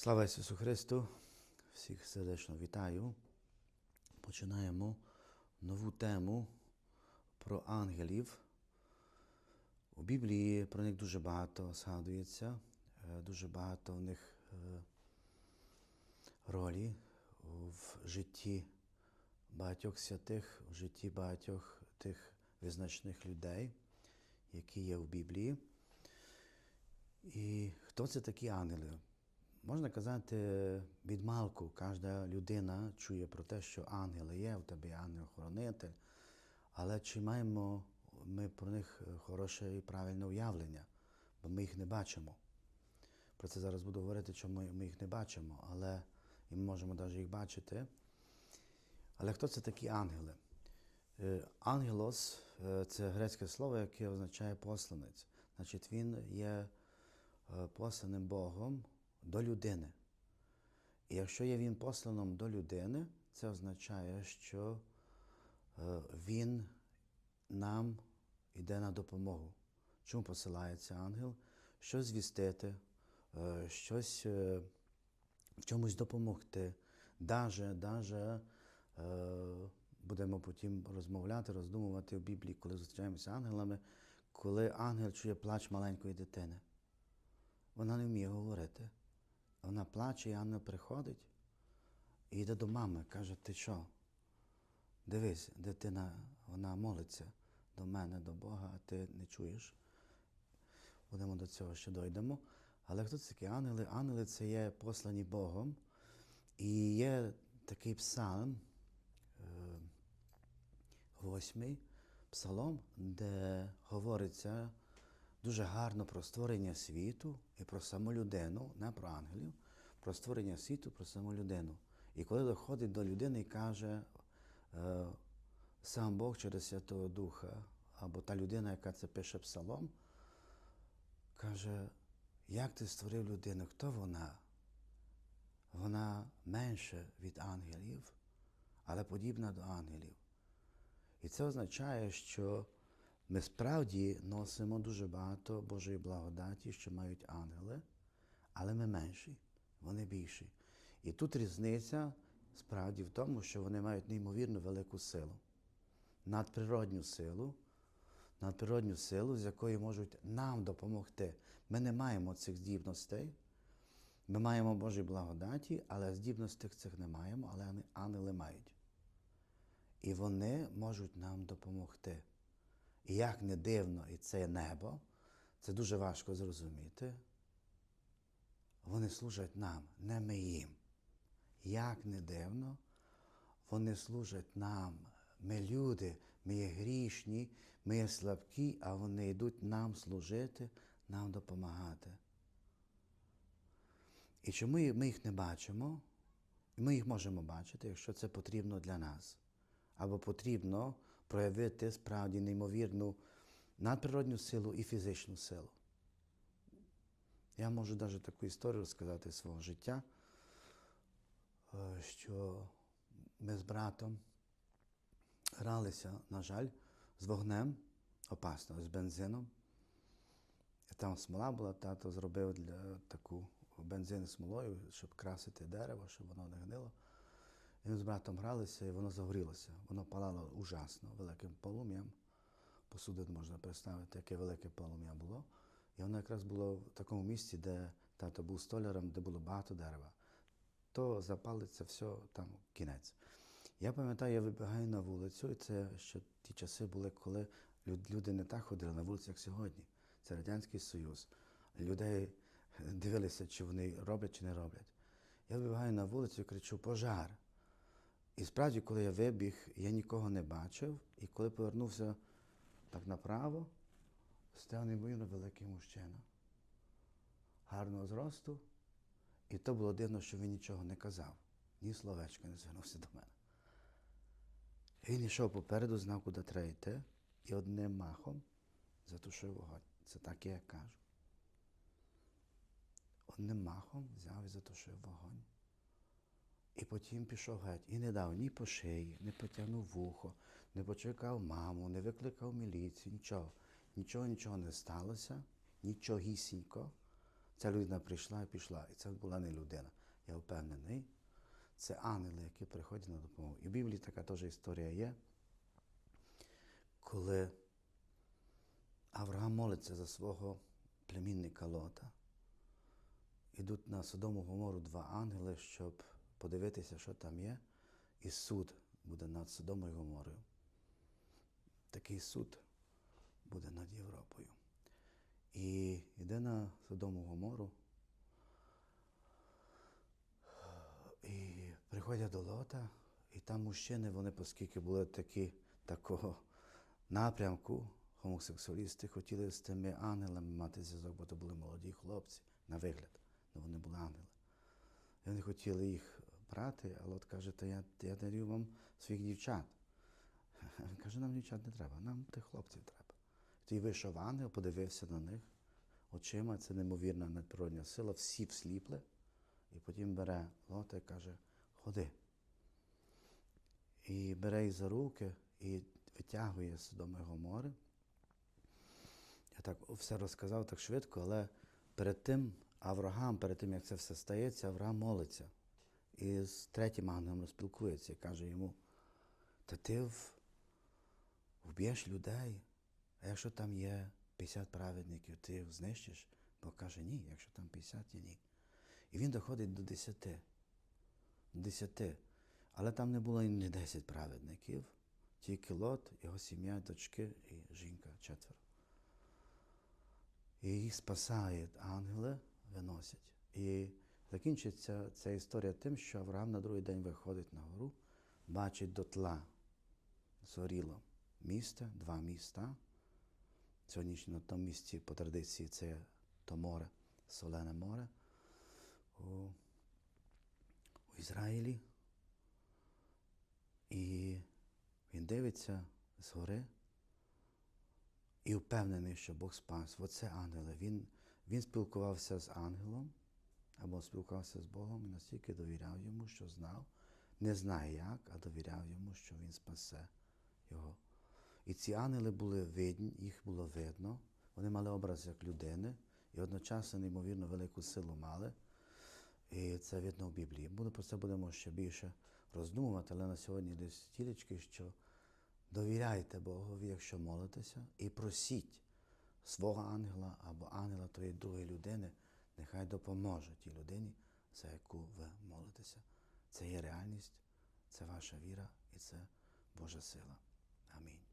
Слава Ісусу Христу! Всіх сердечно вітаю. Починаємо нову тему про ангелів. У Біблії про них дуже багато згадується, е, дуже багато в них е, ролі в житті багатьох святих, в житті багатьох тих визначних людей, які є в Біблії. І хто це такі ангели? Можна казати, від малку кожна людина чує про те, що ангели є, у тебе є ангел-хоронитель, але чи маємо ми про них хороше і правильне уявлення, бо ми їх не бачимо. Про це зараз буду говорити, чому ми їх не бачимо, але і ми можемо навіть їх бачити. Але хто це такі ангели? Е, Ангелос е, це грецьке слово, яке означає посланець. Значить, він є е, посланим Богом до людини. І якщо є він посланом до людини, це означає, що е, він нам йде на допомогу. Чому посилається ангел? Щось звістити, е, щось е, в чомусь допомогти. Даже, даже будемо потім розмовляти, роздумувати в Біблії, коли зустрічаємося з ангелами, коли ангел чує плач маленької дитини. Вона не вміє говорити. Вона плаче, і ангел приходить і йде до мами, каже, ти що? Дивись, дитина, вона молиться до мене, до Бога, а ти не чуєш. Будемо до цього ще дойдемо. Але хто це такі ангели? Ангели це є послані Богом. І є такий псалм, е, восьмий псалом, де говориться дуже гарно про створення світу і про саму людину, не про ангелів, про створення світу, про саму людину. І коли доходить до людини і каже е, сам Бог через Святого Духа, або та людина, яка це пише псалом, каже, як ти створив людину, хто вона? Вона менше від ангелів, але подібна до ангелів. І це означає, що ми справді носимо дуже багато Божої благодаті, що мають ангели, але ми менші, вони більші. І тут різниця справді в тому, що вони мають неймовірно велику силу, надприродню силу, надприродню силу, з якою можуть нам допомогти. Ми не маємо цих здібностей. Ми маємо Божі благодаті, але здібностей цих не маємо, але ангели мають. І вони можуть нам допомогти. І як не дивно, і це небо, це дуже важко зрозуміти. Вони служать нам, не ми їм. Як не дивно, вони служать нам. Ми люди, ми є грішні, ми є слабкі, а вони йдуть нам служити, нам допомагати. І чому ми їх не бачимо? Ми їх можемо бачити, якщо це потрібно для нас. Або потрібно проявити справді неймовірну надприродню силу і фізичну силу. Я можу навіть таку історію розказати з свого життя, е, що ми з братом гралися, на жаль, з вогнем, опасно, з бензином. Там смола була, тато зробив для таку бензин смолою, щоб красити дерево, щоб воно не гнило. І ми з братом гралися, і воно загорілося. Воно палало ужасно великим полум'ям. Посуди можна представити, яке велике полум'я було. І воно якраз було в такому місці, де тато був столяром, де було багато дерева. То запалиться все, там кінець. Я пам'ятаю, я вибігаю на вулицю, і це ще ті часи були, коли люди не так ходили на вулиці, як сьогодні. Це Радянський Союз. Людей дивилися, чи вони роблять, чи не роблять. Я вибігаю на вулицю і кричу Пожар! І справді, коли я вибіг, я нікого не бачив, і коли повернувся так направо, став неймовірно великий мужчина, гарного зросту, і то було дивно, що він нічого не казав, ні словечка не звернувся до мене. Він йшов попереду, знав, куди треба йти, і одним махом затушив вогонь. Це так я кажу. Одним махом взяв і затушив вогонь. І потім пішов геть і не дав ні по шиї, не потягнув вухо, не почекав маму, не викликав міліцію, нічого. Нічого, нічого не сталося, нічогісінько. Ця людина прийшла і пішла. І це була не людина. Я впевнений, це ангели, які приходять на допомогу. І в Біблії така теж історія є, коли Авраам молиться за свого племінника Лота. Ідуть на Содому Гомору два ангели, щоб подивитися, що там є, і суд буде над Содомою і Гоморою. Такий суд буде над Європою. І йде на Содому Гомору. І приходять до Лота, і там мужчини, вони, оскільки були такі, такого напрямку, гомосексуалісти хотіли з тими ангелами мати зв'язок, бо то були молоді хлопці на вигляд, але вони були ангели. І вони хотіли їх брати, а Лот каже, то я, я дарю вам своїх дівчат. Каже, нам дівчат не треба, нам тих хлопців треба. Тоді вийшов ангел, подивився на них очима, це неймовірна надприродня сила, всі всліпли, і потім бере Лота і каже, ходи. І бере їх за руки і витягує з Содоми і Гомори. Я так все розказав так швидко, але перед тим Авраам, перед тим, як це все стається, Авраам молиться. І з третім ангелом спілкується і каже йому, та ти вб'єш людей, а якщо там є 50 праведників, ти їх знищиш? Бог каже, ні, якщо там 50, є ні. І він доходить до 10. До 10. Але там не було і не 10 праведників, тільки Лот, його сім'я, дочки і жінка четверо. І їх спасають ангели, виносять. І закінчиться ця історія тим, що Авраам на другий день виходить на гору, бачить дотла зоріло місто, два міста. Сьогоднішнє на тому місці по традиції це то море, Солене море у, у Ізраїлі. І він дивиться з гори і впевнений, що Бог спас. Оце ангели. Він, він спілкувався з ангелом або спілкувався з Богом і настільки довіряв йому, що знав, не знає як, а довіряв йому, що він спасе його. І ці ангели були видні, їх було видно, вони мали образ як людини і одночасно неймовірно велику силу мали. І це видно в Біблії. Буде про це будемо ще більше роздумувати, але на сьогодні десь тілечки, що довіряйте Богові, якщо молитеся, і просіть свого ангела або ангела тої другої людини, нехай допоможе тій людині, за яку ви молитеся. Це є реальність, це ваша віра і це Божа сила. Амінь.